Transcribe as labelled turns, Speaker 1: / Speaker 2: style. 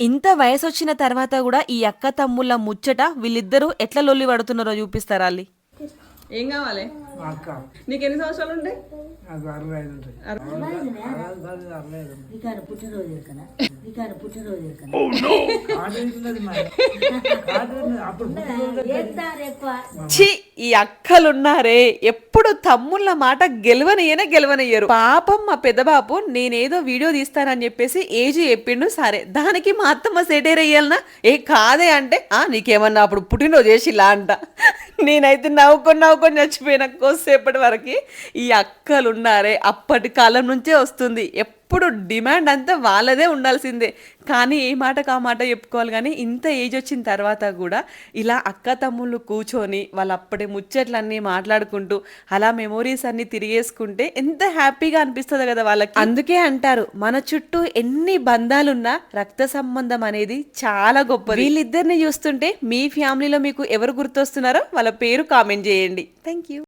Speaker 1: ఇంత వయసొచ్చిన తర్వాత కూడా ఈ అక్క తమ్ముళ్ళ ముచ్చట వీళ్ళిద్దరూ ఎట్లా లొల్లి పడుతున్నారో చూపిస్తారా అల్లి?
Speaker 2: ఏం కావాలి?
Speaker 3: మా అక్క
Speaker 2: నీకు ఎన్ని సంవత్సరాలు ఉంటాయి
Speaker 3: నాకు అరవై ఐదు ఉంటాయి అరవై ఐదు
Speaker 4: పుట్టినరోజు కదా పుట్టినరోజు కదా.
Speaker 3: అప్పుడు
Speaker 1: ఛీ ఈ అక్కలున్నారే. ఎప్పుడు తమ్ముళ్ళ మాట గెలవనియనే గెలవనియ్యరు. పాపం మా పెద్దబాబు నేనేదో వీడియో తీస్తానని చెప్పేసి ఏజ్ చెప్పిండు. సరే దానికి మా అత్తమ్మ సెటేర్ అయ్యాలనా? ఏ కాదే అంటే ఆ నీకేమన్నా అప్పుడు పుట్టినరోజు చేసిలా అంట. నేనైతే నవ్వుకొని నవ్వుకొని చచ్చిపోయిన కోసేపటి వరకు ఈ అక్కలు ఉన్నారే అప్పటి కాలం నుంచే వస్తుంది. ఎప్పుడు డిమాండ్ అంతా వాళ్ళదే ఉండాల్సిందే. కానీ ఏ మాటకు ఆ మాట చెప్పుకోవాలి కానీ ఇంత ఏజ్ వచ్చిన తర్వాత కూడా ఇలా అక్క తమ్ముళ్ళు కూర్చొని వాళ్ళ అప్పటి ముచ్చట్లన్నీ మాట్లాడుకుంటూ అలా మెమోరీస్ అన్ని తిరిగేసుకుంటే ఎంత హ్యాపీగా అనిపిస్తుంది కదా వాళ్ళకి. అందుకే అంటారు మన చుట్టూ ఎన్ని బంధాలున్నా రక్త సంబంధం అనేది చాలా గొప్ప వీళ్ళిద్దరిని చూస్తుంటే మీ ఫ్యామిలీలో మీకు ఎవరు గుర్తొస్తున్నారో వాళ్ళ పేరు కామెంట్ చేయండి. Thank you